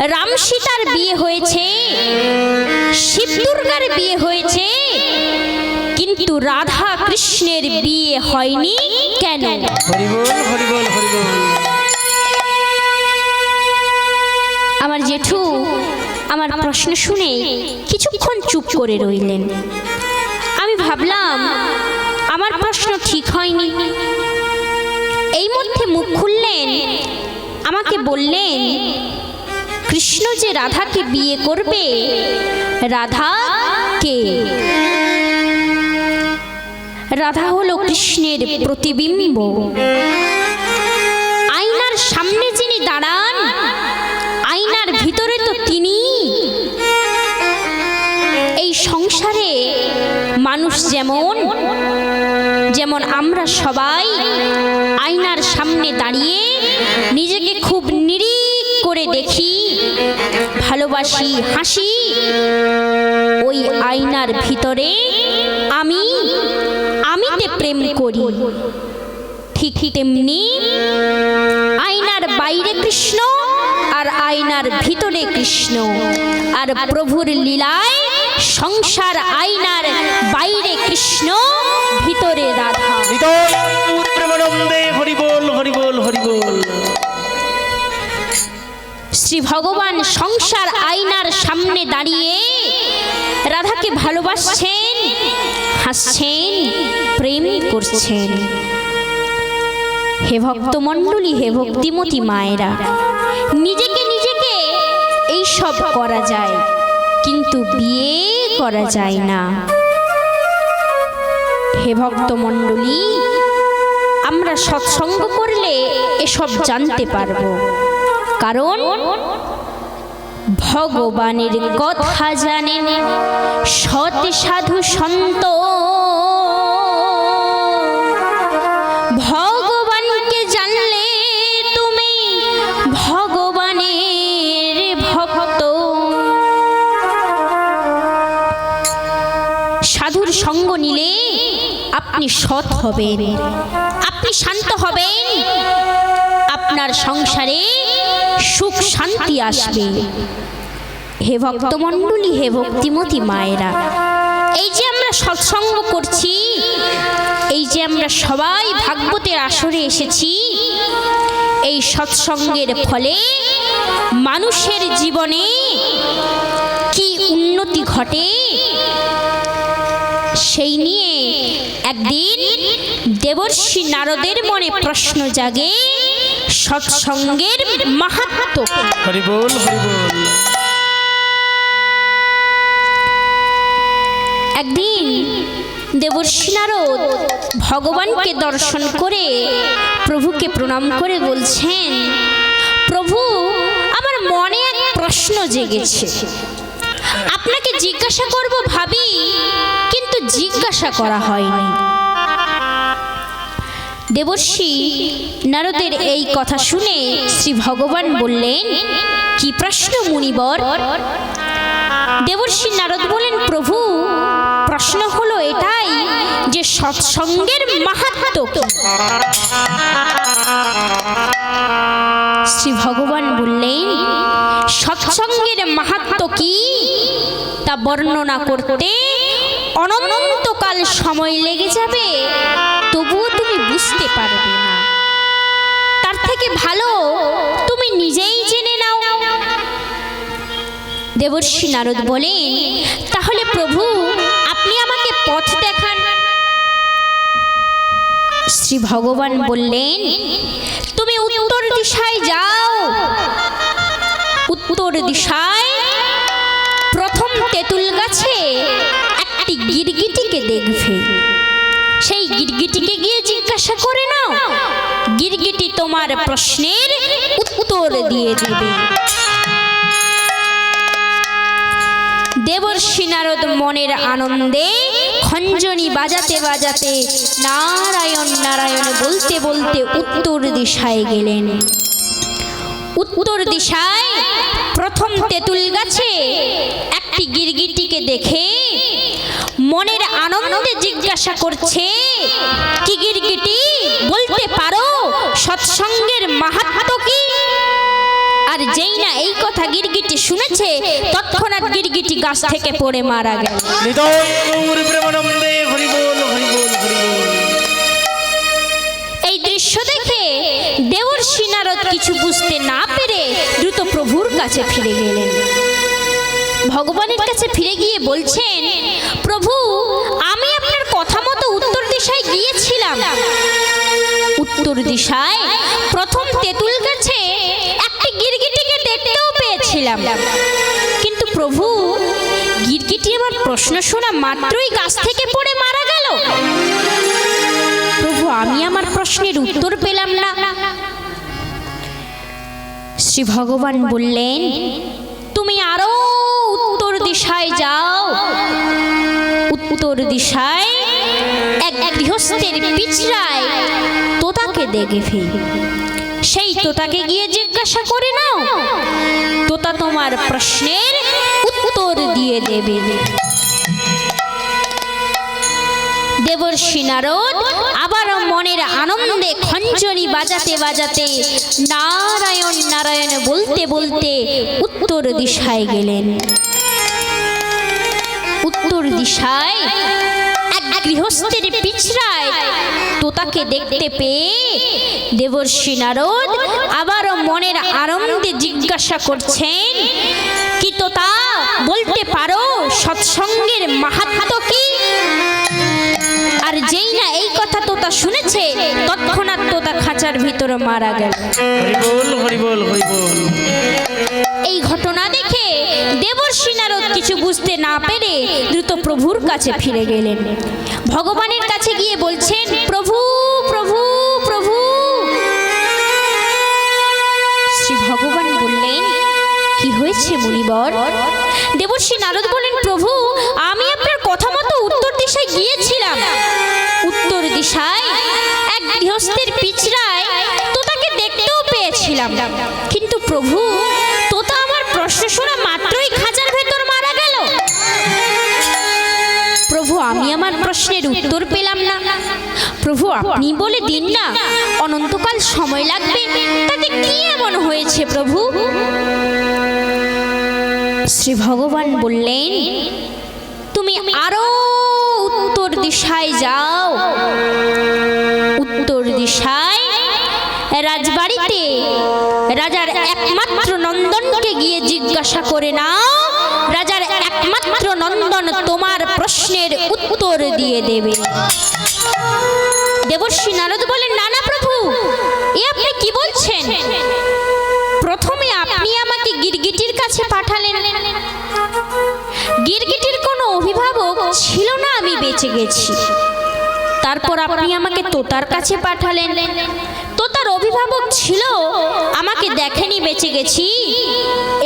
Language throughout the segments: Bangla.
রাম সীতার বিয়ে হয়েছে। শিব দুর্গার বিয়ে হয়েছে। কিন্তু রাধা কৃষ্ণের বিয়ে হয়নি কেন? আমার জেঠু আমার প্রশ্ন শুনে কিছুক্ষণ চুপ করে রইলেন। আমি ভাবলাম আমার প্রশ্ন ঠিক হয়নি। এই মধ্যে মুখ খুললেন আমাকে বললেন কৃষ্ণ যে রাধাকে বিয়ে করবে, রাধা কে? রাধা হলো কৃষ্ণের প্রতিবিম্ব। আয়নার সামনে যিনি দাঁড়ান, আয়নার ভিতরে তো তিনি। এই সংসারে মানুষ যেমন যেমন আমরা সবাই আয়নার সামনে দাঁড়িয়ে নিজেকে খুব নিরিখ করে দেখি। ভালোবাসি, হাসি। ওই আয়নার ভিতরে আমি, আমিতে প্রেম করি। ঠিক তেমনি আয়নার বাইরে কৃষ্ণ আর আয়নার ভিতরে কৃষ্ণ। আর প্রভুর লীলায় সংসার আয়নার বাইরে কৃষ্ণ, ভিতরে রাধা। শ্রী ভগবান সংসার আয়নার সামনে দাঁড়িয়ে রাধাকে ভালোবাসছেন, হাসছেন, প্রেম করছেন। হে ভক্তমণ্ডলী, হে ভক্তিমতী মায়েরা, নিজেকে নিজেকে এই সব করা যায়, কিন্তু বিয়ে করা যায় না। হে ভক্তমণ্ডলী, আমরা সৎসঙ্গ করলে এসব জানতে পারব। কারণ ভগবানের কথা জানেন সৎ সাধু সন্ত। ভগবানকে জানলে তুমি ভগবানের ভক্ত। সাধুর সঙ্গ নিলে আপনি সৎ হবেন, আপনি শান্ত হবেন, আপনার সংসারে সুখ শান্তি আসবে। হে ভক্তমণ্ডলী, হে ভক্তিমতী মায়েরা, এই যে আমরা সৎসঙ্গ করছি, এই যে আমরা সবাই ভাগবতের আসরে এসেছি, এই সৎসঙ্গের ফলে মানুষের জীবনে কি উন্নতি ঘটে, সেই নিয়ে একদিন দেবর্ষি নারদের মনে প্রশ্ন জাগে। সৎসঙ্গের মাহাত্ম। হরিবল হরিবল। একদিন দেবর্ষি নারদ ভগবানকে দর্শন করে প্রভুকে প্রণাম করে বলছেন প্রভু আমার মনে এক প্রশ্ন জেগেছে। আপনাকে জিজ্ঞাসা করব ভাবি কিন্তু জিজ্ঞাসা করা হয়নি। দেবর্ষি, নারদের এই কথা শুনে শ্রী ভগবান বললেন, কি প্রশ্ন মুনিবর? দেবর্ষি নারদ বলেন প্রভু, প্রশ্ন হলো এটাই যে সৎসঙ্গের মাহাত্ম। শ্রী ভগবান বললেন, সৎসঙ্গের মাহাত্ম কি? তা বর্ণনা করতে অনন্তকাল সময় লেগে যাবে, তবুও তুমি বুঝতে পারবে না। তার থেকে ভালো তুমি নিজেই জেনে নাও। দেবর্ষি নারদ বলেন, তাহলে প্রভু পথ দেখান। শ্রী ভগবান বললেন, তুমি উত্তর দিশায় যাও। উত্তর দিশায় প্রথম তেঁতুল গাছে একটি গিরগিটিকে দেখবে। সেই গিরগিটিকে গিয়ে জিজ্ঞাসা করে নাও। গিরগিটি তোমার প্রশ্নের উত্তর দিয়ে দিবে। দেবর্ষি নারদ মনের আনন্দে খঞ্জনি বাজাতে বাজাতে নারায়ণ নারায়ণ বলতে বলতে উত্তর দিশায় গেলেন। উত্তর দিশায় প্রথম তেঁতুল গাছে একটি গিরগিটিকে দেখে মনের আনন্দে জিজ্ঞাসা করছে, কি গিরগিটি? বলতে পারো, সৎসঙ্গের মাহাত্ম কি? আর যেই না এই কথা গিরগিটি শুনেছে তৎক্ষণাৎ গিরগিটি গাছ থেকে পড়ে মারা গেল। এই দৃশ্য দেখে দেবর্ষি নারদ কিছু বুঝতে না পেরে দ্রুত প্রভুর কাছে ফিরে গেলেন। ভগবানের কাছে ফিরে গিয়ে বলছেন প্রভু আমি আপনার কথা মতো উত্তর দিশায় গিয়েছিলাম। উত্তর দিশায় প্রথম তেঁতুল গাছে পেয়েছিলাম কিন্তু প্রভু, গিরগিটি আমার প্রশ্ন শোনা মাত্রই গাছ থেকে পড়ে মারা গেল। প্রভু, আমি আমার প্রশ্নের উত্তর পেলাম না। শ্রী ভগবান বললেন, তুমি আরও উত্তর দিশায় যাও। উত্তর দিশায় এক গৃহস্থের পিছড়ায় তোতাকে দেখে ফেল। সেই তোতাকে গিয়ে জিজ্ঞাসা করে নাও। তোতা তোমার প্রশ্নের উত্তর দিয়ে দেবে। দেবর্ষি নারদ আবার মনের আনন্দে খঞ্জনি বাজাতে বাজাতে নারায়ণ নারায়ণ বলতে বলতে উত্তর দিশায় গেলেন। উত্তর দিশায় গৃহস্থের পিছড়ায় তোতাকে দেখতে পেয়ে দেবর্ষি নারদ আবারও মনের আনন্দে জিজ্ঞাসা করছেন কি তোতা বলতে পারো সৎসঙ্গের মাহাত্ম কি? আর যেই না এই কথা তোতা শুনেছে তৎক্ষণাৎ তোতা খাঁচার ভিতরে মারা গেল। এই ঘটনা দেবর্ষি নারদ কিছু বুঝতে না পেরে দ্রুত প্রভুর কাছে ফিরে গেলেন। ভগবানের কাছে গিয়ে বলছেন, প্রভু প্রভু প্রভু। শ্রী ভগবান বললেন, কি হয়েছে মুনিবর? দেবর্ষি নারদ বলেন, প্রভু, আমি আপনার কথা মতো উত্তর দিশায় গিয়েছিলাম। উত্তর দিশায় এক গৃহস্থের পিছড়ায় তোতাকে দেখতেও পেয়েছিলাম। কিন্তু প্রভু, তোতা আমার প্রশ্ন শোনা মাত্রই প্রশ্নের উত্তর পেলাম না। প্রভু, আপনি বলে দিন না, অনন্তকাল সময় লাগবে। তাতে কি এমন হয়েছে প্রভু? শ্রী ভগবান বললেন, তুমি আরও উত্তর দিশায় যাও। উত্তর দিশায় রাজবাড়িতে রাজার একমাত্র নন্দনকে গিয়ে জিজ্ঞাসা করে নাও। রাজার একমাত্র নন্দন তোমার প্রশ্নের উত্তর দিয়ে দেবে। দেবর্ষী নারদ বলেন না না প্রভু, এ আপনি কি বলছেন? প্রথমে আপনি আমাকে গিরগিটির কাছে পাঠালেন। গিরগিটির কোনো অভিভাবক ছিল না, আমি বেঁচে গেছি। তারপর আপনি আমাকে তোতার কাছে পাঠালেন। অভিভাবক ছিল, আমাকে দেখেনি, বেঁচে গেছি।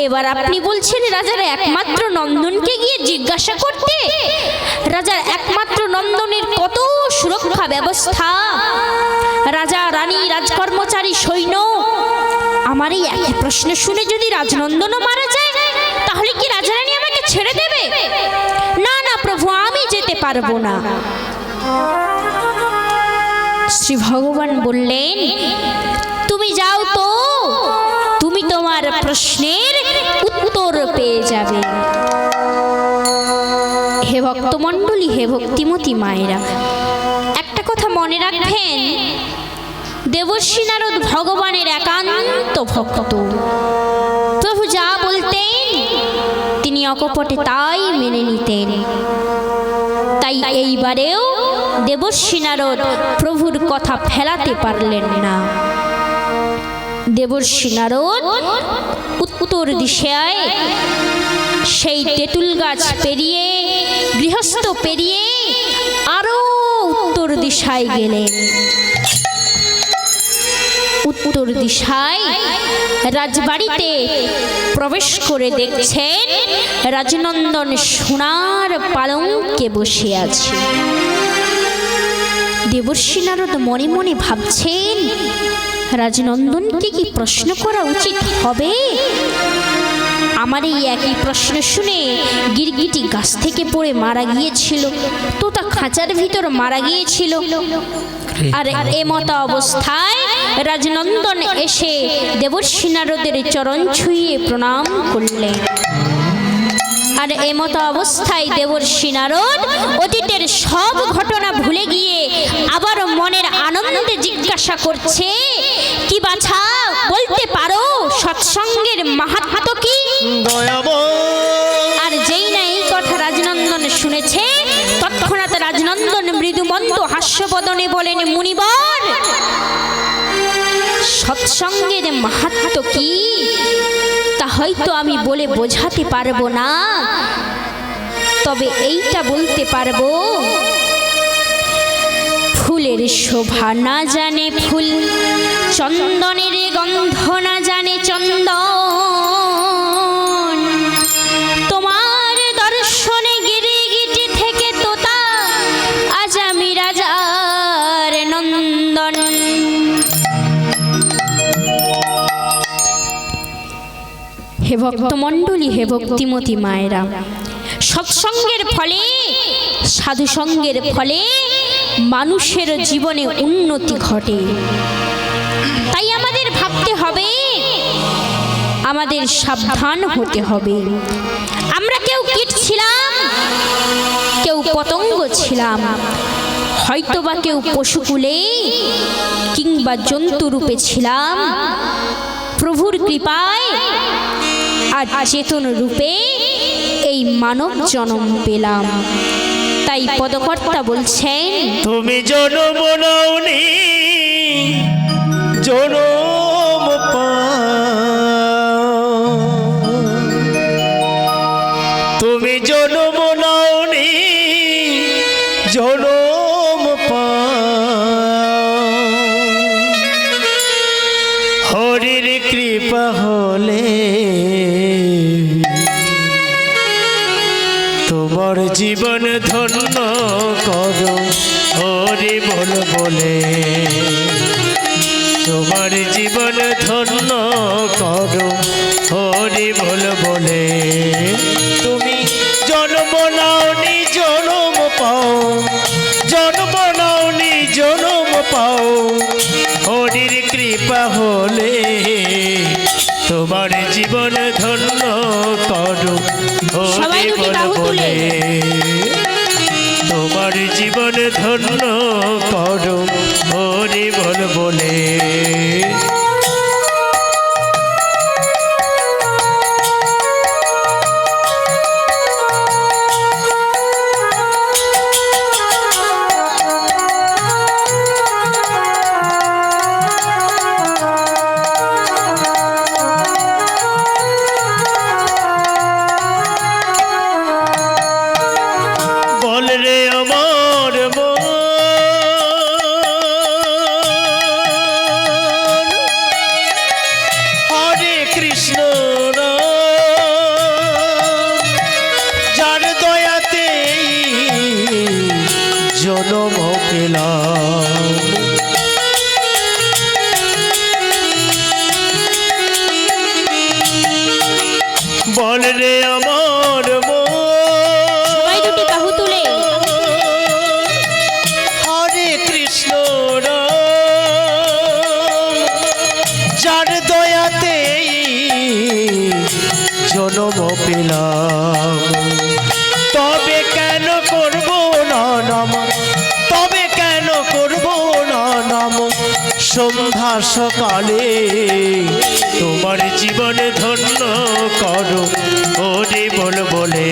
এবার আপনি বলছেন, রাজার একমাত্র নন্দনকে গিয়ে জিজ্ঞাসা করতে? রাজার একমাত্র নন্দনের কত সুরক্ষা ব্যবস্থা? রাজা, রানী, রাজকর্মচারী, সৈন্য, আমার এই একই প্রশ্ন শুনে যদি রাজনন্দনও মারা যায়, তাহলে কি রাজারানী আমাকে ছেড়ে দেবে? না না প্রভু, আমি যেতে পারব না। শ্রী ভগবান বললেন, তুমি যাও তো, তুমি তোমার প্রশ্নের উত্তর পেয়ে যাবে। হে ভক্তমণ্ডলী, হে ভক্তিমতী মায়েরা, একটা কথা মনে রাখবেন, দেবর্ষী নারদ ভগবানের একান্ত ভক্ত। প্রভু যা বলতেন, তিনি অকপটে তাই মেনে নিতেন। তাই এইবারেও দেবর্ষী নারদ প্রভুর কথা ফেলাতে পারলেন না। দেবর্ষী নারদ উত্তর দিশায় সেই তেঁতুল গাছ পেরিয়ে, গৃহস্থ পেরিয়ে আরও উত্তর দিশায় গেলেন। উত্তর দিশায় রাজবাড়িতে প্রবেশ করে দেখছেন রাজনন্দন সোনার পালঙ্কে বসে আছে। দেবর্ষী নারদ মনে মনে ভাবছেন, রাজনন্দনকে কি প্রশ্ন করা উচিত হবে? আমার এই একই প্রশ্ন শুনে গিরগিটি গাছ থেকে পড়ে মারা গিয়েছিল, তোতা খাঁচার ভিতর মারা গিয়েছিল। আর এমত অবস্থায় রাজনন্দন এসে দেবর্ষী নারদের চরণ ছুঁয়ে প্রণাম করলেন। আর এমতো অবস্থায় দেবর্ষী নারদ অতীতের সব ঘটনা ভুলে গিয়ে আবার মনের আনন্দে জিজ্ঞাসা করছে কি বাছা বলতে পারো সৎসঙ্গের মাহাত্ম কি? আর যেই না এই কথা রাজনন্দন শুনেছে তৎক্ষণাৎ রাজনন্দন মৃদুমন্দ হাস্যবদনে বলেন মুনিবর সৎসঙ্গের মাহাত্ম কি? তা হয়তো আমি বলে বোঝাতে পারব না। তবে এইটা বলতে পারব, ফুলের শোভা না জানে ফুল, চন্দনের গন্ধ না জানে চন্দন। হে ভক্তমণ্ডলী হে ভক্তিমতী মায়েরা। সৎসঙ্গের ফলে, সাধুসঙ্গের ফলে মানুষের জীবনে উন্নতি ঘটে। তাই আমাদের ভাবতে হবে, আমাদের সাবধান হতে হবে। আমরা কেউ কীট ছিলাম, কেউ পতঙ্গ ছিলাম। হয়তো বা কেউ পশুকুলে কিংবা জন্তু রূপে ছিলাম। প্রভুর কৃপায় আজ চেতন রূপে এই মানব জন্ম পেলাম। তাই পদকর্তা বলছেন তুমি জনম জনম জীবন ধন্য করো সবাই বলে। তোমার জীবন ধন্য করো হরি বলে বল। সকালে তোমার জীবন ধন্য করো ওরে বল বলে।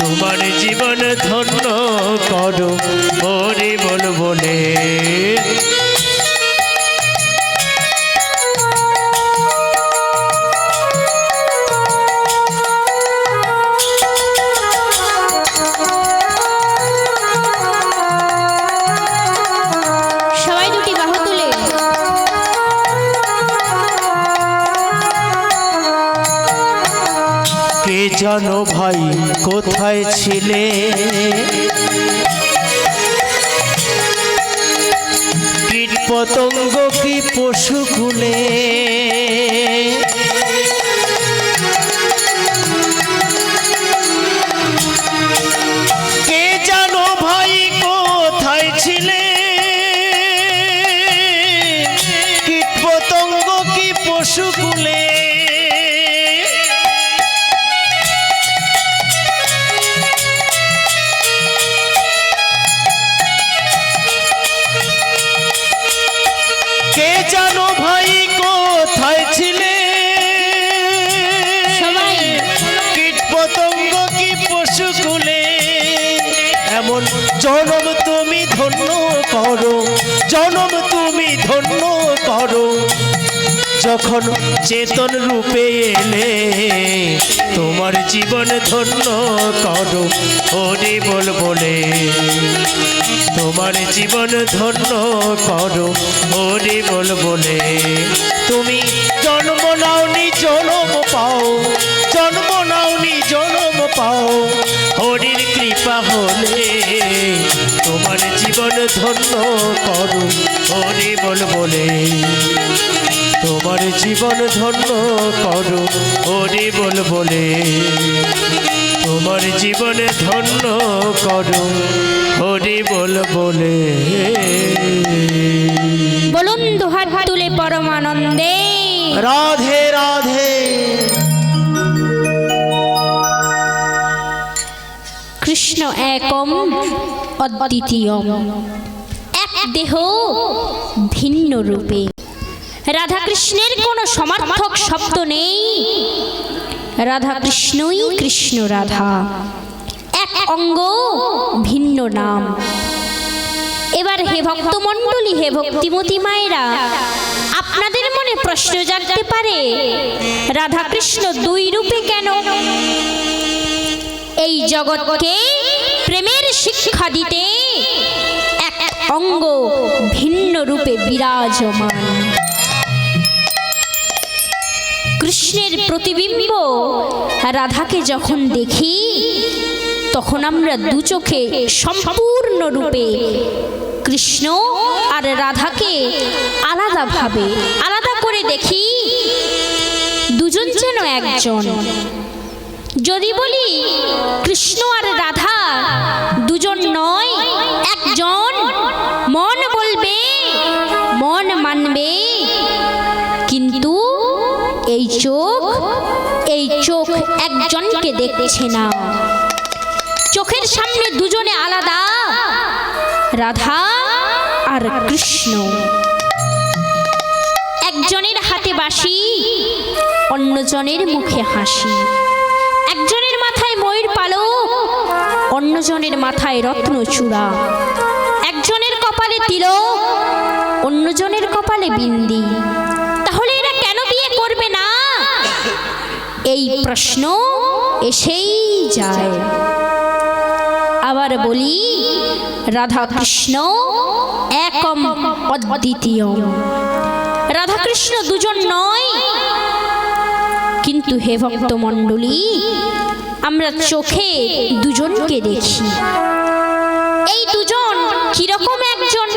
তোমার জীবন ধন্য করো জানো ভাই কোথায় ছিলে? কীট পতঙ্গ কি পশু কুলে পশুকুলে জনম তুমি ধন্য করো, জনম তুমি ধন্য করো। যখন চেতন রূপে এলে, তোমার জীবন ধন্য করো, হরি বল বলে। তোমার জীবন ধন্য করো, হরি বল বলে। তুমি জন্ম নাওনি, জনম পাও, জন্ম নাওনি, জনম পাও। হরির কৃপা হলে তোমার জীবন ধন্য করো হরি বল বলে। তোমার জীবন ধন্য করো হরি বল বলে। তোমার জীবন ধন্য করো হরি বল বলে। বলুন দুহাত তুলে পরমানন্দে। রাধে রাধে। কৃষ্ণ একম অদ্বিতীয়ম। এক দেহ ভিন্ন রূপে। রাধা কৃষ্ণের কোনো সমার্থক শব্দ নেই। রাধা কৃষ্ণই কৃষ্ণ রাধা। এক অঙ্গ ভিন্ন নাম। এবার হে ভক্তমণ্ডলী, হে ভক্তিমতী মায়েরা, আপনাদের মনে প্রশ্ন জাগতে পারে রাধা কৃষ্ণ দুই রূপে কেন? এই জগৎকে প্রেমের শিক্ষা দিতে এক অঙ্গ ভিন্ন রূপে বিরাজমান। কৃষ্ণের প্রতিবিম্ব রাধাকে যখন দেখি, তখন আমরা দু চোখে সম্পূর্ণ রূপে কৃষ্ণ আর রাধাকে আলাদাভাবে, আলাদা করে দেখি। দুজন যেন একজন। যদি বলি কৃষ্ণ আর রাধা দুজন নয়, একজন মন বলবে, মন মানবে। কিন্তু এই চোখ এই চোখ একজনকে দেখছে না। চোখের সামনে দুজনে আলাদা, রাধা আর কৃষ্ণ। একজনের হাতে বাঁশি, অন্যজনের মুখে হাসি। অন্যজনের মাথায় রত্নচূড়া একজনের কপালে তিলক, অন্যজনের কপালে বিন্দি। তাহলে এরা কেন বিয়ে করবে না? এই প্রশ্ন এসেই যায়। আবার বলি রাধা কৃষ্ণ একম অদ্বিতীয়। রাধা কৃষ্ণ দুজন নয়, কিন্তু হে ভক্ত মণ্ডলী আমরা চোখে দুজনকে দেখি। এই দুজন কীরকম একজন?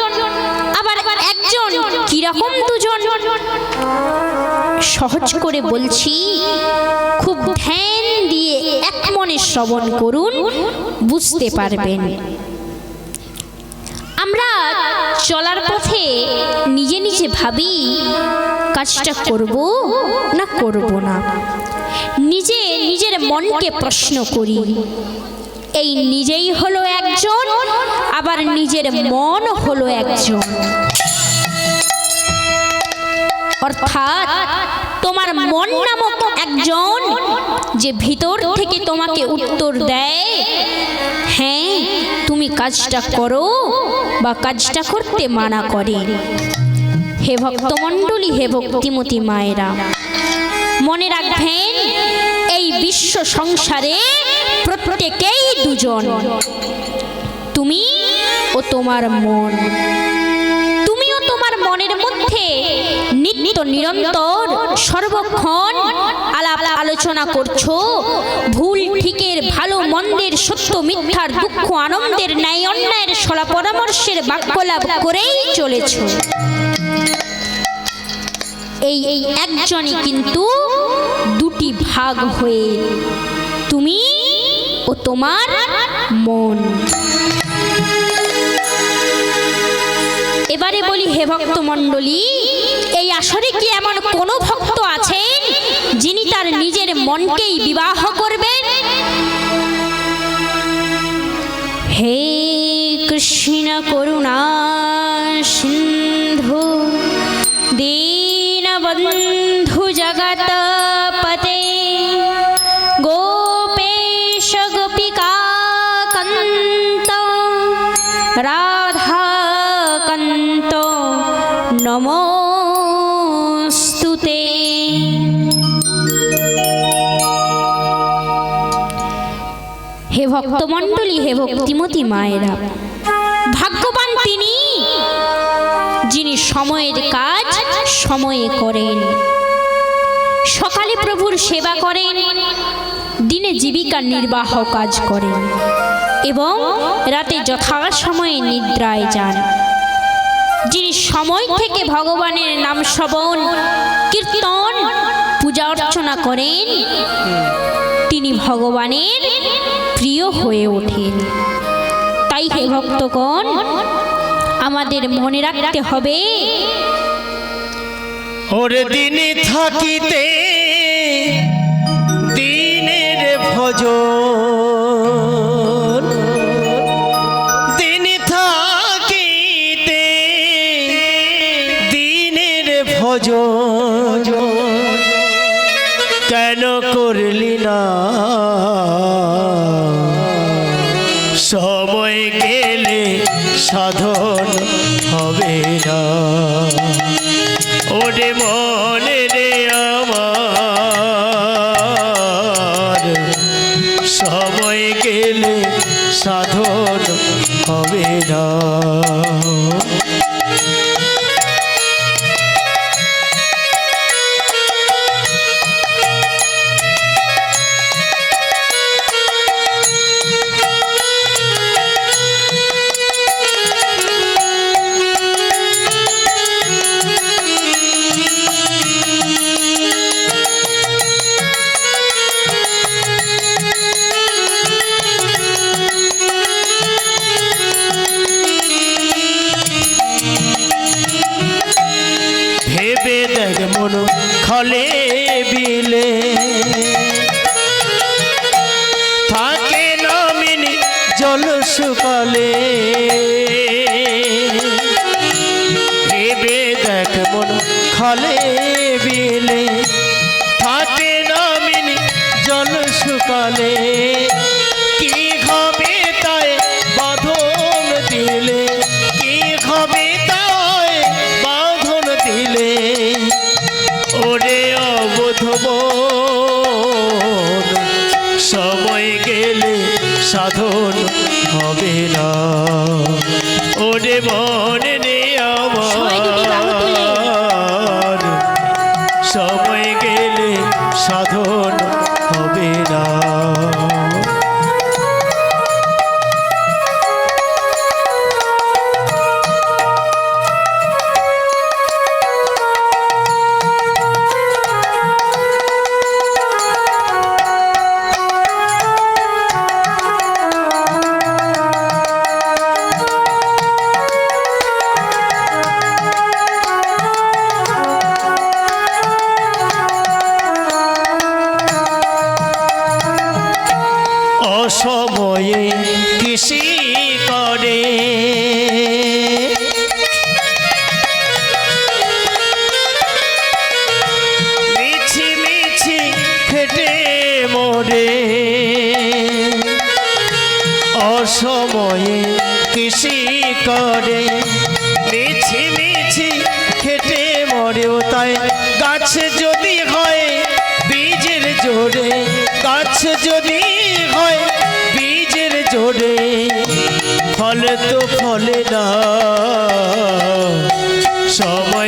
আবার একজন কীরকম দুজন? সহজ করে বলছি, খুব ধ্যান দিয়ে এক মনে শ্রবণ করুন, বুঝতে পারবেন। আমরা চলার পথে নিজে নিজে ভাবি, কাজটা করব না করব না? নিজে নিজের মনকে প্রশ্ন করি। এই নিজেই হলো একজন, আবার নিজের মন হলো একজন। অর্থাৎ তোমার মন নামক একজন যে ভিতর থেকে তোমাকে উত্তর দেয় হ্যাঁ তুমি কাজটা করো বা কাজটা করতে মানা করে। হে ভক্তমণ্ডলী, হে ভক্তিমতী মায়েরা, মনে রাখবেন, এই বিশ্ব সংসারে প্রত্যেকেই দুজন। তুমি ও তোমার মন। তুমিও তোমার মনের মধ্যে নিত্য নিরন্তর সর্বক্ষণ আলাপ আলোচনা করছ? ভুল, ঠিকের, ভালো, মন্দের, সত্য, মিথ্যার, দুঃখ, আনন্দের, ন্যায়, অন্যায়ের, সলা পরামর্শের বাক্যলাভ করেই চলেছ। এই এই একজনই কিন্তু দুটি ভাগ হয়ে তুমি ও তোমার মন। এবারে বলি, হে ভক্ত মণ্ডলী এই আসরে কি এমন কোনো ভক্ত আছেন যিনি তার নিজের মনকেই বিবাহ করবেন। হে কৃষ্ণ করুণা সিন্ধু দীনবন্ধু ভক্তমণ্ডলী হে ভক্তিমতী মায়েরা। ভাগ্যবান তিনি যিনি সময়ের কাজ সময়ে করেন। সকালে প্রভুর সেবা করেন, দিনে জীবিকার নির্বাহ কাজ করেন এবং রাতে যথাসময়ে নিদ্রায় যান। যিনি সময় থেকে ভগবানের নাম শ্রবণ, কীর্তন, পূজা অর্চনা করেন তিনি ভগবানের প্রিয় হয়ে ওঠেন। তাই হে ভক্তগণ, আমাদের মনে রাখতে হবে, ওরে দিনে থাকিতে দিনের ভজ দিনে থাকিতে দিনের ভজ করলি না। না ওরে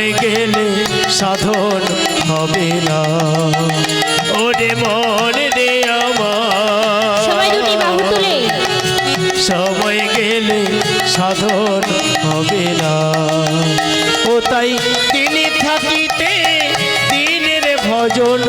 সময় গেলে সাধন হবে না? ওরে মন রে আমার। সময় গেলে সাধন হবে না। ও তাই তিনি থাকিতে দিনের ভজন